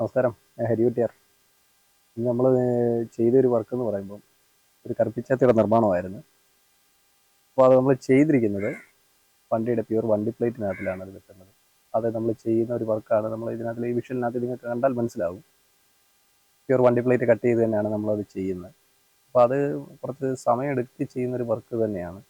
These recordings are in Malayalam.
നമസ്കാരം. ഞാൻ ഹരികുട്ടിയാർ ഇന്ന് നമ്മൾ ചെയ്തൊരു വർക്ക് എന്ന് പറയുമ്പോൾ ഒരു കറുപ്പിച്ചാത്തിയുടെ നിർമ്മാണമായിരുന്നു. അപ്പോൾ അത് നമ്മൾ ചെയ്തിരിക്കുന്നത് വണ്ടിയുടെ പ്യൂർ വണ്ടി പ്ലേറ്റിനകത്തിലാണ് അത് വെട്ടുന്നത് അത് നമ്മൾ ചെയ്യുന്ന ഒരു വർക്കാണ് നമ്മൾ ഇതിനകത്ത് ഈ വിഷലിനകത്ത് നിങ്ങൾക്ക് കണ്ടാൽ മനസ്സിലാവും. പ്യൂർ വണ്ടി പ്ലേറ്റ് കട്ട് ചെയ്ത് തന്നെയാണ് നമ്മളത് ചെയ്യുന്നത്. അപ്പോൾ അത് കുറച്ച് സമയമെടുത്ത് ചെയ്യുന്നൊരു വർക്ക് തന്നെയാണ്.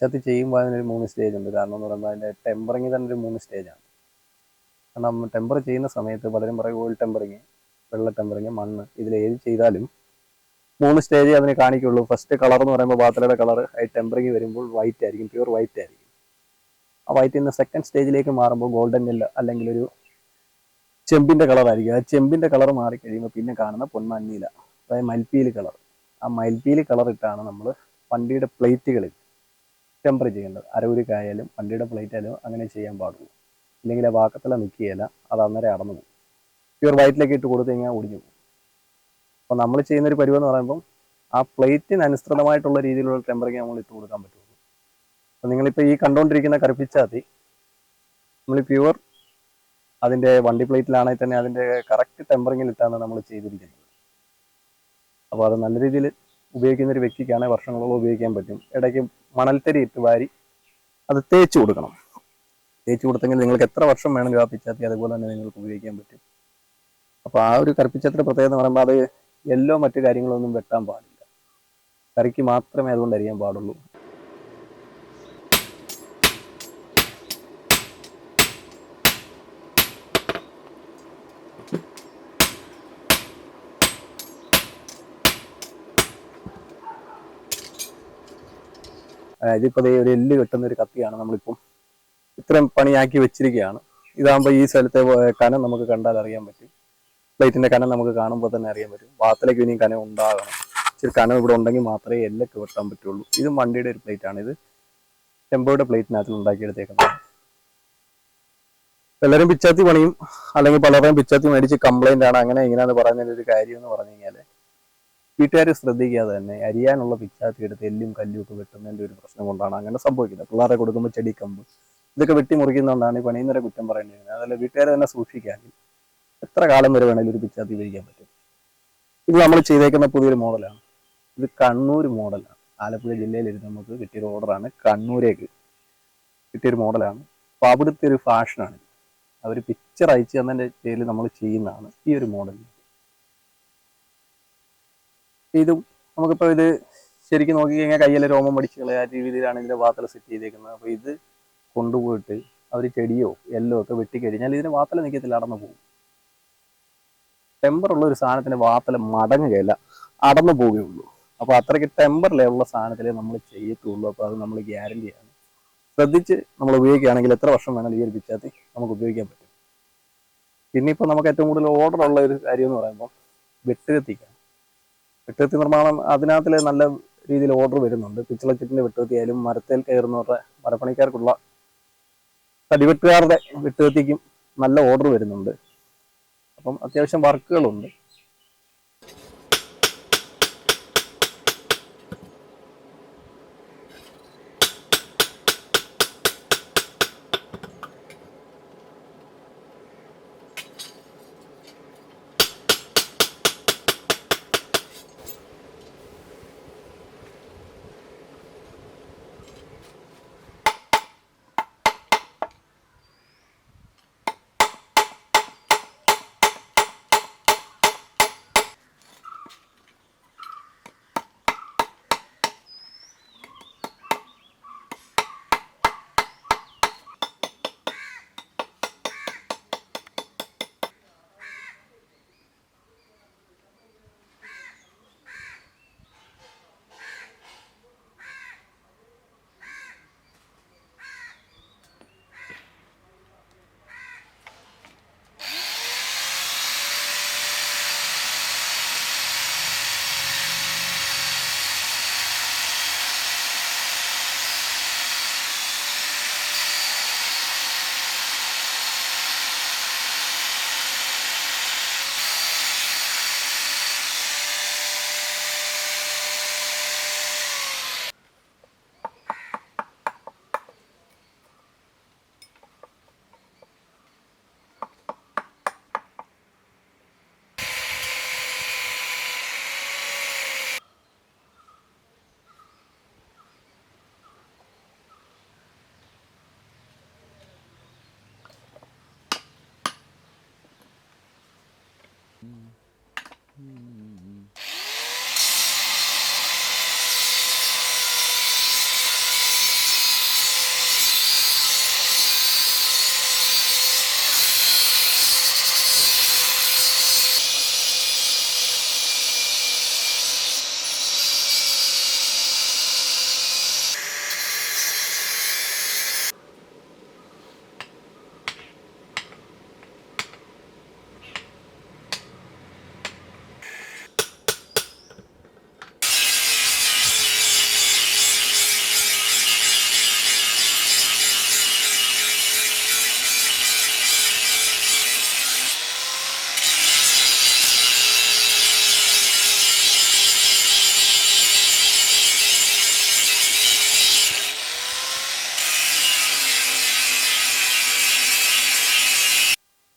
ചത്തി ചെയ്യുമ്പോൾ അതിനൊരു മൂന്ന് സ്റ്റേജ് ഉണ്ട്. കാരണം എന്ന് പറയുമ്പോൾ അതിന്റെ ടെമ്പറിങ് തന്നെ ഒരു മൂന്ന് സ്റ്റേജാണ് കാരണം ടെമ്പർ ചെയ്യുന്ന സമയത്ത് പലരും പറയും ഓയിൽ ടെമ്പറിങ് വെള്ള ടെമ്പറിങ് മണ്ണ്. ഇതിൽ ഏത് ചെയ്താലും മൂന്ന് സ്റ്റേജ് അതിന് കാണിക്കുള്ളൂ. ഫസ്റ്റ് കളർ എന്ന് പറയുമ്പോൾ ബാത്തലയുടെ കളർ ടെമ്പറിങ് വരുമ്പോൾ വൈറ്റ് ആയിരിക്കും. പ്യൂർ വൈറ്റ് ആയിരിക്കും. ആ വൈറ്റ് നിന്ന് സെക്കൻഡ് സ്റ്റേജിലേക്ക് മാറുമ്പോൾ ഗോൾഡൻ നെല്ല് അല്ലെങ്കിൽ ഒരു ചെമ്പിന്റെ കളറായിരിക്കും ആ ചെമ്പിന്റെ കളർ മാറിക്കഴിയുമ്പോൾ പിന്നെ കാണുന്ന പൊന്മഞ്ഞീല അതായത് മൽപ്പീൽ കളർ ആ മൽപ്പീൽ കളർ ഇട്ടാണ് നമ്മൾ വണ്ടിയുടെ പ്ലേറ്റുകളിൽ ടെമ്പർ ചെയ്യേണ്ടത് അരവുരുക്കായാലും വണ്ടിയുടെ പ്ലേറ്റ് ആയാലും അങ്ങനെ ചെയ്യാൻ പാടുള്ളൂ. ഇല്ലെങ്കിൽ ആ വാക്കത്തില നിൽക്കുകയില്ല അത് അന്നേരം അടന്നു പോകും. പ്യൂർ വൈറ്റിലേക്ക് ഇട്ട് കൊടുത്തു കഴിഞ്ഞാൽ ഒടിഞ്ഞു പോകും. അപ്പോൾ നമ്മൾ ചെയ്യുന്നൊരു ഒരു എന്ന് പറയുമ്പം ആ പ്ലേറ്റിന് അനുസൃതമായിട്ടുള്ള രീതിയിലുള്ള ടെമ്പറിങ് നമ്മൾ ഇട്ട് കൊടുക്കാൻ പറ്റുള്ളൂ. അപ്പോൾ നിങ്ങളിപ്പോൾ ഈ കണ്ടുകൊണ്ടിരിക്കുന്ന കറുപ്പിച്ചാത്തി നമ്മൾ പ്യുവർ അതിന്റെ വണ്ടി പ്ലേറ്റിലാണെങ്കിൽ തന്നെ അതിന്റെ കറക്റ്റ് ടെമ്പറിങ്ങിൽ ഇട്ടാണ് നമ്മൾ ചെയ്തിരിക്കുന്നത്. അപ്പോൾ അത് നല്ല രീതിയിൽ ഉപയോഗിക്കുന്ന ഒരു വ്യക്തിക്കാണ് വർഷങ്ങളോളം ഉപയോഗിക്കാൻ പറ്റും. ഇടയ്ക്ക് മണൽത്തരി ഇട്ട് വാരി അത് തേച്ച് കൊടുക്കണം. തേച്ച് കൊടുത്തെങ്കിൽ നിങ്ങൾക്ക് എത്ര വർഷം വേണമെങ്കിലും ആ പിച്ചാത്തി അതുപോലെ തന്നെ നിങ്ങൾക്ക് ഉപയോഗിക്കാൻ പറ്റും. അപ്പോൾ ആ ഒരു കറുപ്പിച്ചത്തിന്റെ പ്രത്യേകത എന്ന് പറയുമ്പോൾ അത് എല്ലോ മറ്റു കാര്യങ്ങളൊന്നും വെട്ടാൻ പാടില്ല. കറിക്ക് മാത്രമേ അതുകൊണ്ട് അറിയാൻ പാടുള്ളൂ. ഇതിപ്പോൾ ദേ ഒരു എല്ല് കെട്ടുന്ന ഒരു കത്തിയാണ് നമ്മളിപ്പം ഇത്രയും പണിയാക്കി വെച്ചിരിക്കുകയാണ്. ഇതാകുമ്പോൾ ഈ സ്ഥലത്തെ കനം നമുക്ക് കണ്ടാൽ അറിയാൻ പറ്റും. പ്ലേറ്റിന്റെ കനം നമുക്ക് കാണുമ്പോൾ തന്നെ അറിയാൻ പറ്റും. വാത്തിലേക്ക് ഇനിയും കനം ഉണ്ടാകണം. ഇച്ചിരി കനം ഇവിടെ ഉണ്ടെങ്കിൽ മാത്രമേ എല്ലൊക്കെ വെട്ടാൻ പറ്റുള്ളൂ. ഇത് വണ്ടിയുടെ ഒരു പ്ലേറ്റ് ആണ് ഇത് ടെമ്പോയുടെ പ്ലേറ്റിനകത്ത് ഉണ്ടാക്കിയെടുത്തേക്കുന്നത്. എല്ലാവരും പിച്ചാത്തി പണിയും അല്ലെങ്കിൽ പലരുടെയും പിച്ചാത്തി മേടിച്ച് കംപ്ലൈന്റ് ആണ്. അങ്ങനെ ഇങ്ങനെയാന്ന് പറയുന്നതിന്റെ ഒരു കാര്യം എന്ന് പറഞ്ഞു കഴിഞ്ഞാൽ വീട്ടുകാർ ശ്രദ്ധിക്കാതെ തന്നെ. അരിയാനുള്ള പിച്ചാത്തി എടുത്ത് എല്ലും കല്ലും ഒക്കെ വെട്ടുന്നതിന്റെ ഒരു പ്രശ്നം കൊണ്ടാണ് അങ്ങനെ സംഭവിക്കുന്നത്. പിള്ളേരെ കൊടുക്കുമ്പോൾ ചെടി കമ്പ് ഇതൊക്കെ വെട്ടി മുറിക്കുന്നതുകൊണ്ടാണ് ഈ പണിയുന്നവരെ കുറ്റം പറയേണ്ടി വരുന്നത് അതല്ല വീട്ടുകാരെ തന്നെ സൂക്ഷിക്കാൻ എത്ര കാലം വരെ വേണമെങ്കിലും ഒരു പിച്ചാത്തി ഉപയോഗിക്കാൻ പറ്റും. ഇത് നമ്മൾ ചെയ്തേക്കുന്ന പുതിയൊരു മോഡലാണ്. ഇത് കണ്ണൂർ മോഡലാണ്. ആലപ്പുഴ ജില്ലയിൽ നമുക്ക് കിട്ടിയൊരു ഓർഡറാണ് കണ്ണൂരേക്ക്. കിട്ടിയൊരു മോഡലാണ്. അപ്പോൾ അവിടുത്തെ ഒരു ഫാഷനാണ് അവർ പിക്ചർ അയച്ചു തന്നതിന്റെ പേരിൽ നമ്മൾ ചെയ്യുന്നതാണ് ഈ ഒരു മോഡൽ ഇതും നമുക്കിപ്പോൾ ഇത് ശരിക്കും നോക്കി കഴിഞ്ഞാൽ കയ്യിലെ രോമം പഠിച്ചു കളയാ രീതിയിലാണ് ഇതിന്റെ വാത്തല സെറ്റ് ചെയ്തേക്കുന്നത്. അപ്പോൾ ഇത് കൊണ്ടുപോയിട്ട് അവർ ചെടിയോ എല്ലോ ഒക്കെ വെട്ടിക്കഴിഞ്ഞാൽ ഇതിന്റെ വാത്തല നിൽക്കത്തില്ല അടന്നു പോകും. ടെമ്പറുള്ള ഒരു സാധനത്തിന്റെ വാത്തല മടങ്ങുകയില്ല അടന്നു പോവുകയുള്ളൂ. അപ്പോൾ അത്രയ്ക്ക് ടെമ്പർ ലെവലുള്ള സാധനത്തിലേ നമ്മൾ ചെയ്യത്തുള്ളൂ. അപ്പോൾ അത് നമ്മൾ ഗ്യാരണ്ടിയാണ് ശ്രദ്ധിച്ച് നമ്മൾ ഉപയോഗിക്കുകയാണെങ്കിൽ എത്ര വർഷം വേണമെങ്കിലും ഈ ഒരു പിച്ചാത്തി നമുക്ക് ഉപയോഗിക്കാൻ പറ്റും. പിന്നെ ഇപ്പോൾ നമുക്ക് ഏറ്റവും കൂടുതൽ ഓർഡർ ഉള്ള ഒരു കാര്യം എന്ന് പറയുമ്പോൾ വെട്ടുകത്തിക്കാണ്. വെട്ടുകത്തി നിർമ്മാണം അതിനകത്തിൽ നല്ല രീതിയിൽ ഓർഡർ വരുന്നുണ്ട്. പിച്ചളച്ചിട്ടിന്റെ വെട്ടുകത്തി ആയാലും മരത്തേൽ കയറുന്നവരുടെ മരപ്പണിക്കാർക്കുള്ള തടിവെട്ടുകാരുടെ വെട്ടുകത്തിക്കും നല്ല ഓർഡർ വരുന്നുണ്ട്. അപ്പം അത്യാവശ്യം വർക്കുകളുണ്ട് Mm-hmm.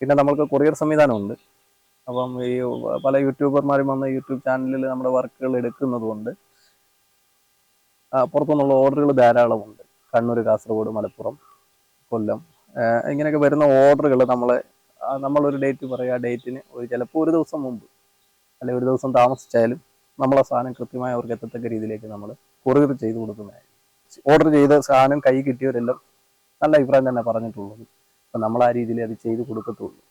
പിന്നെ നമ്മൾക്ക് കൊറിയർ സംവിധാനമുണ്ട്. അപ്പം ഈ പല യൂട്യൂബർമാരും വന്ന യൂട്യൂബ് ചാനലിൽ നമ്മുടെ വർക്കുകൾ എടുക്കുന്നത് കൊണ്ട് പുറത്തുനിന്നുള്ള ഓർഡറുകൾ ധാരാളമുണ്ട്. കണ്ണൂർ കാസർഗോഡ് മലപ്പുറം കൊല്ലം ഇങ്ങനെയൊക്കെ വരുന്ന ഓർഡറുകൾ നമ്മളെ നമ്മളൊരു ഡേറ്റ് പറയുക ആ ഡേറ്റിന് ഒരു ചിലപ്പോൾ ഒരു ദിവസം മുമ്പ് അല്ലെങ്കിൽ ഒരു ദിവസം താമസിച്ചാലും നമ്മളെ സാധനം കൃത്യമായി അവർക്ക് എത്തത്തക്ക രീതിയിലേക്ക് നമ്മൾ കൊറിയർ ചെയ്ത് കൊടുക്കുന്നതായിരിക്കും. ഓർഡർ ചെയ്ത സാധനം കൈ കിട്ടിയവരെല്ലാം നല്ല അഭിപ്രായം തന്നെ പറഞ്ഞിട്ടുള്ളത്. അപ്പം നമ്മൾ ആ രീതിയിൽ അത് ചെയ്ത് കൊടുക്കത്തുള്ളൂ.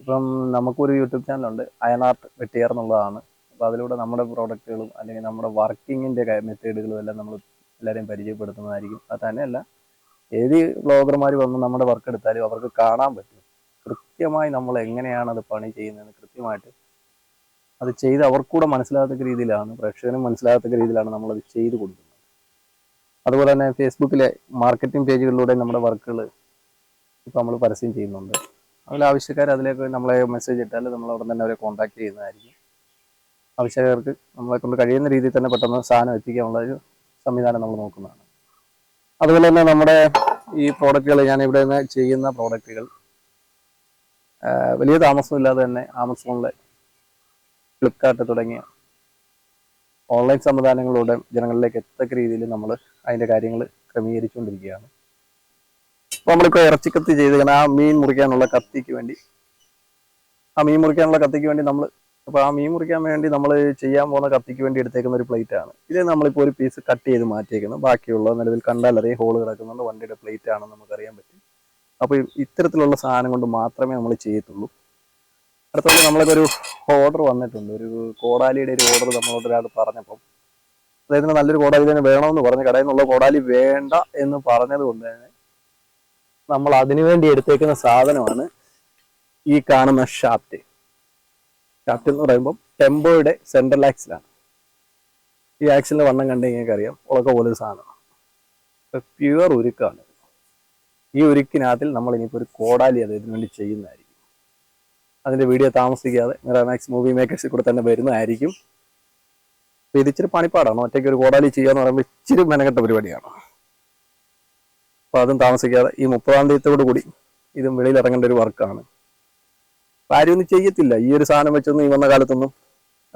ഇപ്പം നമുക്കൊരു യൂട്യൂബ് ചാനലുണ്ട് അയനാർട്ട് വെട്ടിയർ എന്നുള്ളതാണ്. അപ്പോൾ അതിലൂടെ നമ്മുടെ പ്രോഡക്റ്റുകളും അല്ലെങ്കിൽ നമ്മുടെ വർക്കിങ്ങിന്റെ മെത്തേഡുകളും എല്ലാം നമ്മൾ എല്ലാവരെയും പരിചയപ്പെടുത്തുന്നതായിരിക്കും. അത് തന്നെയല്ല ഏത് ബ്ലോഗർമാർ വന്ന് നമ്മുടെ വർക്ക് എടുത്താലും അവർക്ക് കാണാൻ പറ്റും. കൃത്യമായി നമ്മൾ എങ്ങനെയാണ് അത് പണി ചെയ്യുന്നതെന്ന് കൃത്യമായിട്ട് അത് ചെയ്ത് അവർക്കൂടെ മനസ്സിലാകത്തക്ക രീതിയിലാണ് പ്രേക്ഷകനും മനസ്സിലാകത്തക്ക രീതിയിലാണ് നമ്മളത് ചെയ്ത് കൊടുക്കുന്നത്. അതുപോലെ തന്നെ ഫേസ്ബുക്കിലെ മാർക്കറ്റിംഗ് പേജുകളിലൂടെ നമ്മുടെ വർക്കുകൾ ഇപ്പോൾ നമ്മൾ പരസ്യം ചെയ്യുന്നുണ്ട്. അതിൽ ആവശ്യക്കാർ അതിലേക്ക് നമ്മളെ മെസ്സേജ് ഇട്ടാൽ നമ്മൾ അവിടെ തന്നെ അവരെ കോൺടാക്ട് ചെയ്യുന്നതായിരിക്കും. ആവശ്യക്കാർക്ക് നമ്മളെ കൊണ്ട് കഴിയുന്ന രീതിയിൽ തന്നെ പെട്ടെന്ന് സാധനം എത്തിക്കാനുള്ള ഒരു സംവിധാനം നമ്മൾ നോക്കുന്നതാണ്. അതുപോലെ തന്നെ നമ്മുടെ ഈ പ്രോഡക്റ്റുകൾ ഞാൻ ഇവിടെ നിന്ന് ചെയ്യുന്ന പ്രോഡക്റ്റുകൾ വലിയ താമസമില്ലാതെ തന്നെ ആമസോണിലെ ഫ്ലിപ്കാർട്ട് തുടങ്ങിയ ഓൺലൈൻ സംവിധാനങ്ങളിലൂടെ ജനങ്ങളിലേക്ക് എത്തക്ക രീതിയിൽ നമ്മൾ അതിന്റെ കാര്യങ്ങൾ ക്രമീകരിച്ചുകൊണ്ടിരിക്കുകയാണ്. അപ്പോൾ നമ്മളിപ്പോൾ ഇറച്ചിക്കത്തി ചെയ്തിരിക്കുന്ന ആ മീൻ മുറിക്കാനുള്ള കത്തിക്ക് വേണ്ടി. ആ മീൻ മുറിക്കാനുള്ള കത്തിക്ക് വേണ്ടി നമ്മൾ അപ്പോൾ ആ മീൻ മുറിക്കാൻ വേണ്ടി നമ്മൾ ചെയ്യാൻ പോകുന്ന കത്തിക്ക് വേണ്ടി എടുത്തേക്കുന്ന ഒരു പ്ലേറ്റ് ആണ്. ഇത് നമ്മളിപ്പോൾ ഒരു പീസ് കട്ട് ചെയ്ത് മാറ്റിയേക്കുന്നത് ബാക്കിയുള്ള നിലവിൽ കണ്ടാലറിയ ഹോൾ കിടക്കുന്നുണ്ട് വണ്ടിയുടെ പ്ലേറ്റ് ആണെന്ന് നമുക്കറിയാൻ പറ്റും. അപ്പോൾ ഇത്തരത്തിലുള്ള സാധനം കൊണ്ട് മാത്രമേ നമ്മൾ ചെയ്യത്തുള്ളൂ. അടുത്തത് നമ്മൾക്ക് ഒരു ഓർഡർ വന്നിട്ടുണ്ട്. ഒരു കോടാലിയുടെ ഒരു ഓർഡർ നമ്മളോട് ഒരാൾ പറഞ്ഞപ്പം. അദ്ദേഹത്തിന് നല്ലൊരു കോടാലി തന്നെ വേണമെന്ന് പറഞ്ഞ്. കടയിൽ നിന്നുള്ള കോടാലി വേണ്ട എന്ന് പറഞ്ഞത് കൊണ്ട് തന്നെ നമ്മൾ അതിനു വേണ്ടി എടുത്തേക്കുന്ന സാധനമാണ് ഈ കാണുന്ന ഷാഫ്റ്റ്. ഷാഫ്റ്റ് എന്ന് പറയുമ്പോൾ ടെമ്പോയുടെ സെൻട്രൽ ആക്സിലാണ് ഈ ആക്സിലിന്റെ വണ്ണം കണ്ടു കഴിഞ്ഞാൽ അറിയാം ഉളക്ക പോലെ ഒരു സാധനമാണ് പ്യുവർ ഉരുക്കാണ്. ഈ ഉരുക്കിനകത്തിൽ നമ്മൾ ഇനിയിപ്പോൾ ഒരു കോടാലി അത് ഇതിനു വേണ്ടി ചെയ്യുന്നതായിരിക്കും. അതിന്റെ വീഡിയോ താമസിക്കാതെ മിറാമാക്സ് മൂവി മേക്കേഴ്സിൽ കൂടെ തന്നെ വരുന്നതായിരിക്കും. ഇത് ഇച്ചിരി പണിപ്പാടാണ്. ഒറ്റയ്ക്ക് ഒരു കോടാലി ചെയ്യുക എന്ന് പറയുമ്പോൾ ഇച്ചിരി മെനക്കെട്ട പരിപാടിയാണ്. അപ്പൊ അതും താമസിക്കാതെ ഈ മുപ്പതാം തീയതിയോട് കൂടി ഇതും വെളിയിൽ ഇറങ്ങേണ്ട ഒരു വർക്കാണ്. അപ്പൊ ആരും ഒന്നും ചെയ്യത്തില്ല. ഈ ഒരു സാധനം വെച്ചൊന്നും ഈ വന്ന കാലത്തൊന്നും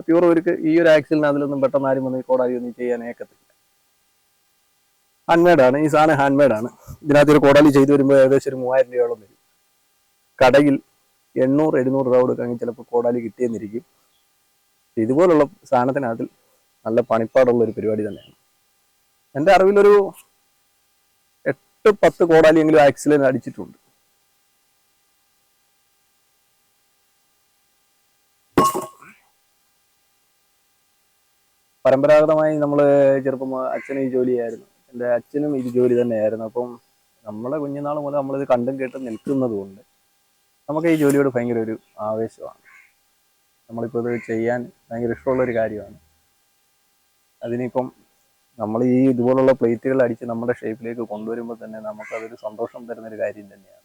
പ്യൂർ ഒരു ഈ ഒരു ആക്സിലിന് അതിലൊന്നും പെട്ടെന്ന് ആരും വന്ന് കോടാലി ഒന്നും ചെയ്യാൻ ഏക്കത്തില്ല. ഹാൻഡ് ആണ്. ഈ സാധനം ഹാൻഡ് ആണ്. ഇതിനകത്ത് ഒരു കോടാലി ചെയ്തു വരുമ്പോൾ ഏകദേശം ഒരു മൂവായിരം രൂപയോളം വരും. കടയിൽ എണ്ണൂറ് എഴുന്നൂറ് രൂപ കൊടുക്കാമെങ്കിൽ ചിലപ്പോൾ കോടാലി കിട്ടിയെന്നിരിക്കും. ഇതുപോലുള്ള സാധനത്തിനകത്തിൽ നല്ല പണിപ്പാടുള്ള ഒരു പരിപാടി തന്നെയാണ്. എന്റെ അറിവിലൊരു എട്ട് പത്ത് കോടാലിയെങ്കിലും ആക്സിഡന്റ് അടിച്ചിട്ടുണ്ട്. പരമ്പരാഗതമായി നമ്മൾ ചെറുപ്പം അച്ഛനും ഈ ജോലിയായിരുന്നു. എന്റെ അച്ഛനും ഇത് ജോലി തന്നെയായിരുന്നു. അപ്പം നമ്മളെ കുഞ്ഞുനാൾ മുതൽ നമ്മളിത് കണ്ടും കേട്ടും നിൽക്കുന്നത് കൊണ്ട് നമുക്ക് ഈ ജോലിയോട് ഭയങ്കര ഒരു ആവേശമാണ്. നമ്മളിപ്പോൾ ഇത് ചെയ്യാൻ ഭയങ്കര ഇഷ്ടമുള്ള ഒരു കാര്യമാണ്. അതിനിപ്പം നമ്മൾ ഈ ഇതുപോലുള്ള പ്ലേറ്റുകൾ അടിച്ച് നമ്മുടെ ഷേപ്പിലേക്ക് കൊണ്ടുവരുമ്പോൾ തന്നെ നമുക്കതൊരു സന്തോഷം തരുന്ന ഒരു കാര്യം തന്നെയാണ്.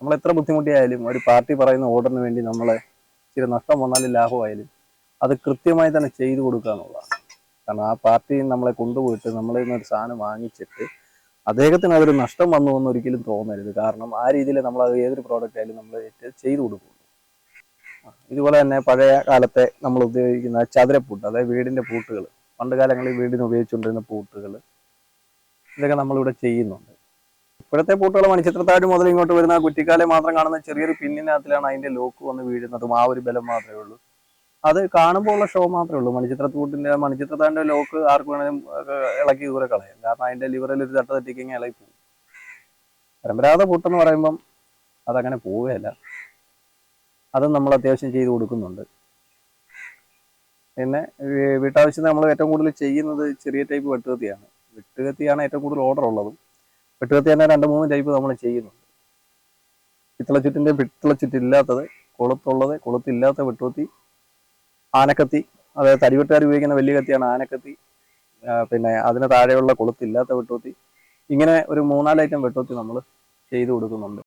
നമ്മൾ എത്ര ബുദ്ധിമുട്ടിയായാലും ഒരു പാർട്ടി പറയുന്ന ഓർഡറിന് വേണ്ടി നമ്മളെ ഇച്ചിരി നഷ്ടം വന്നാലും ലാഭമായാലും അത് കൃത്യമായി തന്നെ ചെയ്തു കൊടുക്കുക എന്നുള്ളതാണ്. കാരണം ആ പാർട്ടി നമ്മളെ കൊണ്ടുപോയിട്ട് നമ്മളിൽ നിന്ന് ഒരു സാധനം വാങ്ങിച്ചിട്ട് അദ്ദേഹത്തിന് അതൊരു നഷ്ടം വന്നു എന്ന് ഒരിക്കലും തോന്നരുത്. കാരണം ആ രീതിയിൽ നമ്മൾ അത് ഏതൊരു പ്രോഡക്റ്റ് ആയാലും നമ്മൾ ചെയ്തു കൊടുക്കുള്ളൂ ആ, ഇതുപോലെ തന്നെ പഴയ കാലത്തെ നമ്മൾ ഉപയോഗിക്കുന്ന ചതുരപ്പൂട്ട് അതായത് വീടിന്റെ പൂട്ടുകൾ. പണ്ട് കാലങ്ങളിൽ വീടിന് ഉപയോഗിച്ചുകൊണ്ടിരുന്ന പൂട്ടുകൾ. ഇതൊക്കെ നമ്മളിവിടെ ചെയ്യുന്നുണ്ട്. ഇപ്പോഴത്തെ പൂട്ടുകൾ മണിച്ചിത്രത്താഴ് മുതൽ ഇങ്ങോട്ട് വരുന്ന കുറ്റിക്കാലെ മാത്രം കാണുന്ന ചെറിയൊരു പിന്നിനകത്തിലാണ് അതിന്റെ ലോക്ക് വന്ന് വീഴുന്നതും. ആ ഒരു ബലം മാത്രമേ ഉള്ളൂ. അത് കാണുമ്പോൾ ഉള്ള ഷോ മാത്രമേ ഉള്ളൂ. മണിച്ചിത്രത്തൂട്ടിന്റെ മണിച്ചിത്രത്താഴിന്റെ ലോക്ക് ആർക്ക് വേണേലും ഇളക്കി ദൂരെ കളയാം. കാരണം അതിന്റെ ലിവറിൽ ഒരു തട്ട തെറ്റിക്കഴിഞ്ഞാൽ ഇളകി പോകും. പരമ്പരാഗത പൂട്ടെന്ന് പറയുമ്പം അതങ്ങനെ പോവുകയല്ല. അതും നമ്മൾ അത്യാവശ്യം ചെയ്ത് കൊടുക്കുന്നുണ്ട്. പിന്നെ വീട്ടാവശ്യത്തിന് നമ്മൾ ഏറ്റവും കൂടുതൽ ചെയ്യുന്നത് ചെറിയ ടൈപ്പ് വെട്ടുകത്തിയാണ്. വെട്ടുകത്തിയാണ് ഏറ്റവും കൂടുതൽ ഓർഡർ ഉള്ളതും. വെട്ടുകത്തി തന്നെ രണ്ട് മൂന്ന് ടൈപ്പ് നമ്മൾ ചെയ്യുന്നുണ്ട്. പിത്തളച്ചുറ്റിന്റെ പിത്തളച്ചുറ്റില്ലാത്തത് കൊളുത്തുള്ളത് കൊളുത്തില്ലാത്ത വെട്ടുകത്തി ആനക്കത്തി അതായത് തടിവെട്ടുകാർ ഉപയോഗിക്കുന്ന വലിയ കത്തിയാണ് ആനക്കത്തി. പിന്നെ അതിന് താഴെയുള്ള കൊളുത്തില്ലാത്ത വെട്ടുകത്തി. ഇങ്ങനെ ഒരു മൂന്നാൽ ഐറ്റം വെട്ടുകത്തി നമ്മൾ ചെയ്തു കൊടുക്കുന്നുണ്ട്.